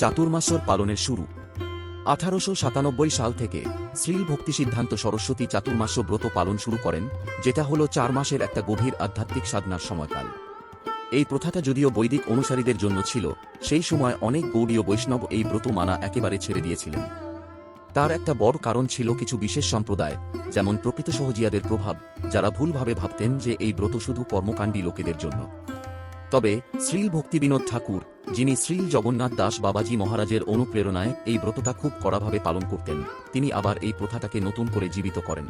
চাতুর্মাস্যর পালনের শুরু। আঠারোশো সাতানব্বই সাল থেকে শ্রীল ভক্তি সিদ্ধান্ত সরস্বতী চাতুর্মাস্য ব্রত পালন শুরু করেন, যেটা হল চার মাসের একটা গভীর আধ্যাত্মিক সাধনার সময়কাল। এই প্রথাটা যদিও বৈদিক অনুসারীদের জন্য ছিল, সেই সময় অনেক গৌড়ীয় বৈষ্ণব এই ব্রত মানা একেবারে ছেড়ে দিয়েছিলেন। তার একটা বড় কারণ ছিল কিছু বিশেষ সম্প্রদায়, যেমন প্রকৃত সহজিয়াদের প্রভাব, যারা ভুলভাবে ভাবতেন যে এই ব্রত শুধু কর্মকাণ্ডী লোকেদের জন্য। তবে, শ্রীল ভক্তিবিনোদ ঠাকুর, যিনি শ্রীল জগন্নাথ দাস বাবাজি মহারাজের অনুপ্রেরণায় এই ব্রতটা খুব কড়াভাবে পালন করতেন, তিনি আবার এই প্রথাটাকে নতুন করে জীবিত করেন।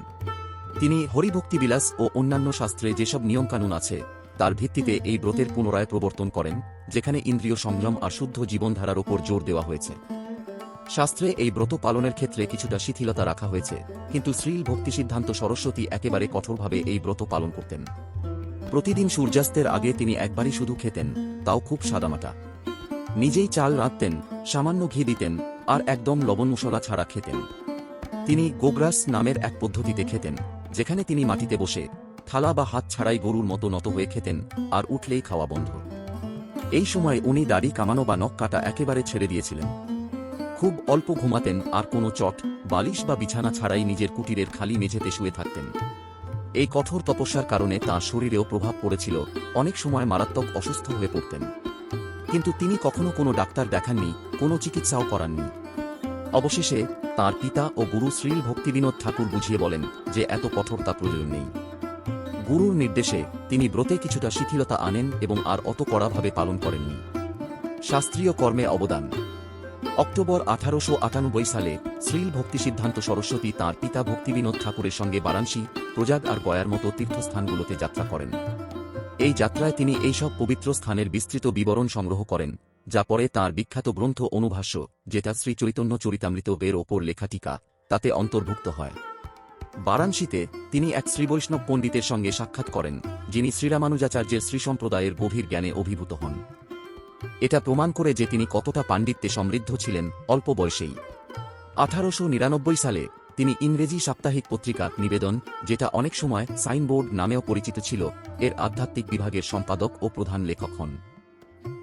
তিনি হরিভক্তিবিলাস ও অন্যান্য শাস্ত্রে যেসব নিয়মকানুন আছে, তার ভিত্তিতে এই ব্রতের পুনরায় প্রবর্তন করেন, যেখানে ইন্দ্রিয় সংযম আর শুদ্ধ জীবনধারার ওপর জোর দেওয়া হয়েছে। শাস্ত্রে এই ব্রত পালনের ক্ষেত্রে কিছুটা শিথিলতা রাখা হয়েছে, কিন্তু শ্রীল ভক্তি সিদ্ধান্ত সরস্বতী একেবারে কঠোরভাবে এই ব্রত পালন করতেন। প্রতিদিন সূর্যাস্তের আগে তিনি একবারই শুধু খেতেন, তাও খুব সাদামাটা। নিজেই চাল রাঁধতেন, সামান্য ঘি দিতেন, আর একদম লবণ মশলা ছাড়া খেতেন। তিনি গোগ্রাস নামের এক পদ্ধতিতে খেতেন, যেখানে তিনি মাটিতে বসে থালা বা হাত ছাড়াই গরুর মতো নত হয়ে খেতেন আর উঠলেই খাওয়া বন্ধ। এই সময় উনি দাড়ি, কামানো বা নখ কাটা একেবারে ছেড়ে দিয়েছিলেন। খুব অল্প ঘুমাতেন আর কোনো চট, বালিশ বা বিছানা ছাড়াই নিজের কুটিরের খালি মেঝেতে শুয়ে থাকতেন। এই কঠোর তপস্যার কারণে তাঁর শরীরেও প্রভাব পড়েছিল। অনেক সময় মারাত্মক অসুস্থ হয়ে পড়তেন। কিন্তু তিনি কখনো কোনো ডাক্তার দেখাননি, কোনো চিকিৎসাও করাননি। অবশেষে তার পিতা ও গুরু শ্রীল ভক্তিবিনোদ ঠাকুর বুঝিয়ে বলেন যে এত কঠোরতা প্রয়োজন নেই। গুরুর নির্দেশে তিনি ব্রতে কিছুটা শিথিলতা আনেন এবং আর অত কড়াভাবে পালন করেননি। শাস্ত্রীয় কর্মে অবদান। অক্টোবর আঠারোশো আটানব্বই সালে শ্রীল ভক্তি সিদ্ধান্ত সরস্বতী তাঁর পিতা ভক্তিবিনোদ ঠাকুরের সঙ্গে বারাণসী, প্রজাগ আর গয়ার মতো তীর্থস্থানগুলোতে যাত্রা করেন। এই যাত্রায় তিনি এইসব পবিত্র স্থানের বিস্তৃত বিবরণ সংগ্রহ করেন, যা পরে তাঁর বিখ্যাত গ্রন্থ অনুভাষ্য, যেটা শ্রী চৈতন্য চরিতামৃত বের ওপর লেখা টিকা, তাতে অন্তর্ভুক্ত হয়। বারাণসীতে তিনি এক শ্রীবৈষ্ণব পণ্ডিতের সঙ্গে সাক্ষাৎ করেন, যিনি শ্রীরামানুজাচার্যের শ্রী সম্প্রদায়ের গভীর জ্ঞানে অভিভূত হন। এটা প্রমাণ করে যে তিনি কতটা পাণ্ডিত্যে সমৃদ্ধ ছিলেন অল্প বয়সেই। আঠারোশো নিরানব্বই সালে তিনি ইংরেজি সাপ্তাহিক পত্রিকা নিবেদন, যেটা অনেক সময় সাইনবোর্ড নামেও পরিচিত ছিল, এর আধ্যাত্মিক বিভাগের সম্পাদক ও প্রধান লেখক হন।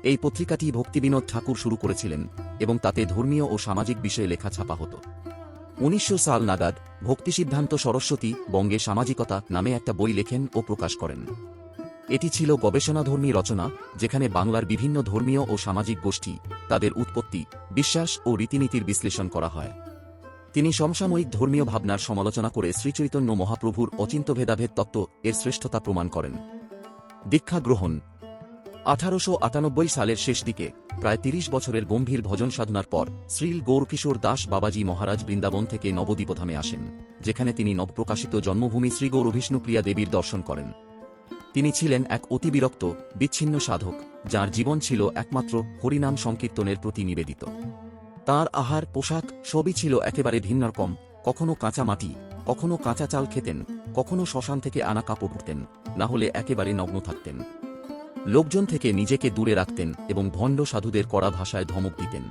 এই পত্রিকাটি ভক্তিবিনোদ ঠাকুর শুরু করেছিলেন এবং তাতে ধর্মীয় ও সামাজিক বিষয়ে লেখা ছাপা হতো। উনিশশো সাল নাগাদ ভক্তি সিদ্ধান্ত সরস্বতী বঙ্গে সামাজিকতা নামে একটা বই লেখেন ও প্রকাশ করেন। এটি ছিল গবেষণাধর্মী রচনা, যেখানে বাংলার বিভিন্ন ধর্মীয় ও সামাজিক গোষ্ঠী, তাদের উৎপত্তি, বিশ্বাস ও রীতিনীতির বিশ্লেষণ করা হয়। তিনি সমসাময়িক ধর্মীয় ভাবনার সমালোচনা করে শ্রীচৈতন্য মহাপ্রভুর অচিন্ত ভেদাভেদ তত্ত্ব এর শ্রেষ্ঠতা প্রমাণ করেন। দীক্ষা গ্রহণ। আঠারোশো আটানব্বই সালের শেষ দিকে, প্রায় তিরিশ বছরের গম্ভীর ভজন সাধনার পর, শ্রীল গৌরকিশোর দাস বাবাজি মহারাজ বৃন্দাবন থেকে নবদ্বীপধামে আসেন, যেখানে তিনি নবপ্রকাশিত জন্মভূমি শ্রী গৌরবিষ্ণুপ্রিয়া দেবীর দর্শন করেন। তিনি ছিলেন এক অতিবিরক্ত, বিচ্ছিন্ন সাধক, যার জীবন ছিল একমাত্র হরিনাম সংকীর্তনের প্রতি নিবেদিত। তার আহার, পোশাক সবই ছিল একেবারে ভিন্নরকম, কখনো কাঁচা মাটি, কখনো কাঁচা চাল খেতেন, কখনো শ্মশান থেকে আনা কাপড় পরতেন, না হলে একেবারে নগ্ন থাকতেন। লোকজন থেকে নিজেকে দূরে রাখতেন এবং ভণ্ড সাধুদের কড়া ভাষায় ধমক দিতেন।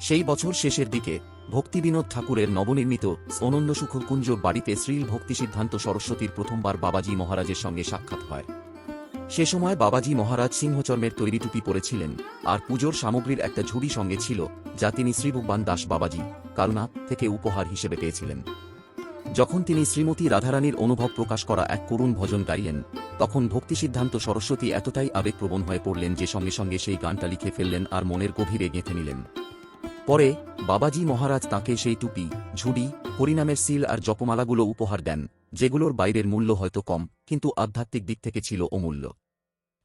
সেই বছর শেষের দিকে ভক্তিবিনোদ ঠাকুরের নবনির্মিত অনন্দসুখকুঞ্জ বাড়িতে শ্রীল ভক্তি সিদ্ধান্ত সরস্বতীর প্রথমবার বাবাজি মহারাজের সঙ্গে সাক্ষাৎ হয়। সে সময় বাবাজি মহারাজ সিংহচর্মের তৈরি টুপি পরেছিলেন, আর পুজোর সামগ্রীর একটা ঝুড়ি সঙ্গে ছিল, যা তিনি শ্রীভগবান দাস বাবাজি কারুণা থেকে উপহার হিসেবে পেয়েছিলেন। যখন তিনি শ্রীমতী রাধারানীর অনুভব প্রকাশ করা এক করুণ ভজন গাইলেন, তখন ভক্তি সিদ্ধান্ত সরস্বতী এতটাই আবেগপ্রবণ হয়ে পড়লেন যে সঙ্গে সঙ্গে সেই গানটা লিখে ফেললেন আর মনের গভীরে গেঁথে নিলেন। পরে বাবাজি মহারাজ তাকে সেই টুপি, ঝুড়ি, হরিনামের সিল আর জপমালাগুলো উপহার দেন, যেগুলোর বাইরের মূল্য হয়তো কম, কিন্তু আধ্যাত্মিক দিক থেকে ছিল অমূল্য।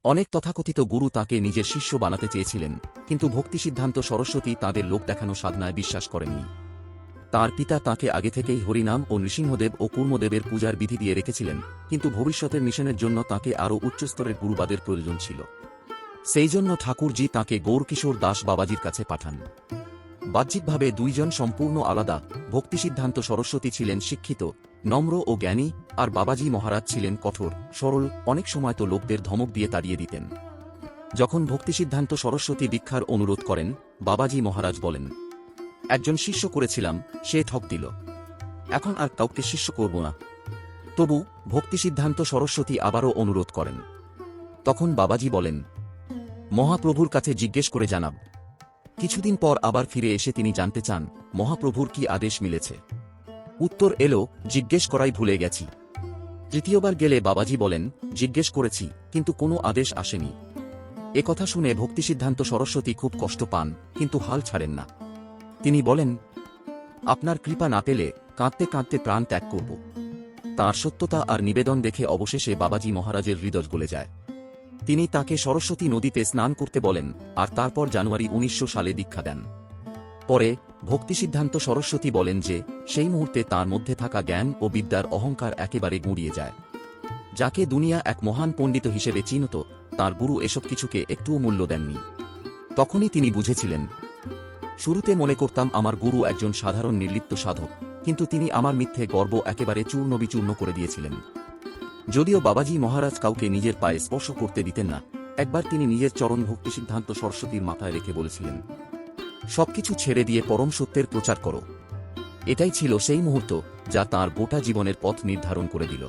অনেক তথাকথিত গুরু তাকে নিজের শিষ্য বানাতে চেয়েছিলেন, কিন্তু ভক্তি সিদ্ধান্ত সরস্বতী তাদের লোক দেখানো সাধনায় বিশ্বাস করেননি। তার পিতা তাকে আগে থেকেই হরিনাম ও নৃসিংহদেব ও কুর্মদেবের পূজার বিধি দিয়ে রেখেছিলেন, কিন্তু ভবিষ্যতের মিশনের জন্য তাকে আরও উচ্চস্তরের গুরুবাদের প্রয়োজন ছিল। সেই জন্য ঠাকুরজি তাকে গৌরকিশোর দাস বাবাজির কাছে পাঠান। বাহ্যিকভাবে দুইজন সম্পূর্ণ আলাদা ভক্তি সিদ্ধান্ত সরস্বতী ছিলেন শিক্ষিত, নম্র ও জ্ঞানী, আর বাবাজি মহারাজ ছিলেন কঠোর, সরল, অনেক সময় তো লোকদের ধমক দিয়ে তাড়িয়ে দিতেন। যখন ভক্তি সিদ্ধান্ত সরস্বতী দীক্ষার অনুরোধ করেন, বাবাজি মহারাজ বলেন, একজন শিষ্য করেছিলাম, সে ঠক দিল। এখন আর কাউকে শিষ্য করব না। তবু ভক্তি সিদ্ধান্ত সরস্বতী আবারও অনুরোধ করেন। তখন বাবাজি বলেন, মহাপ্রভুর কাছে জিজ্ঞেস করে জানাব। কিছুদিন পর আবার ফিরে এসে তিনি জানতে চান, মহাপ্রভুর কি আদেশ মিলেছে। উত্তর এলো, জিজ্ঞেস করাই ভুলে গেছি। তৃতীয়বার গেলে বাবাজি বলেন, জিজ্ঞেস করেছি, কিন্তু কোনো আদেশ আসেনি। এ কথা শুনে ভক্তিসিদ্ধান্ত সরস্বতী খুব কষ্ট পান, কিন্তু হাল ছাড়েন না। তিনি বলেন, আপনার কৃপা না পেলে কাঁদতে কাঁদতে প্রাণ ত্যাগ করব। তাঁর সত্যতা আর নিবেদন দেখে অবশেষে বাবাজি মহারাজের হৃদয় গলে যায়। তিনি তাকে সরস্বতী নদীতে স্নান করতে বলেন, আর তারপর জানুয়ারি উনিশশো সালে দীক্ষা দেন। পরে, ভক্তিসিদ্ধান্ত সরস্বতী বলেন যে, সেই মুহূর্তে তার মধ্যে থাকা জ্ঞান ও বিদ্যার অহংকার একেবারে গুঁড়িয়ে যায়। যাকে দুনিয়া এক মহান পণ্ডিত হিসেবে চিনত, তার গুরু এসব কিছুকে একটুও মূল্য দেননি। তখনই তিনি বুঝেছিলেন, শুরুতে মনে করতাম আমার গুরু একজন সাধারণ নির্লিপ্ত সাধক, কিন্তু তিনি আমার মিথ্যে গর্ব একেবারে চূর্ণ বিচূর্ণ করে দিয়েছিলেন। যদিও বাবাজি মহারাজ কাউকে নিজের পায়ে স্পর্শ করতে দিতেন না, একবার তিনি নিজের চরণ ভক্তি সিদ্ধান্ত সরস্বতীর মাথায় রেখে বলেছিলেন, সবকিছু ছেড়ে দিয়ে পরম সত্যের প্রচার করো। এটাই ছিল সেই মুহূর্ত যা তার গোটা জীবনের পথ নির্ধারণ করে দিল।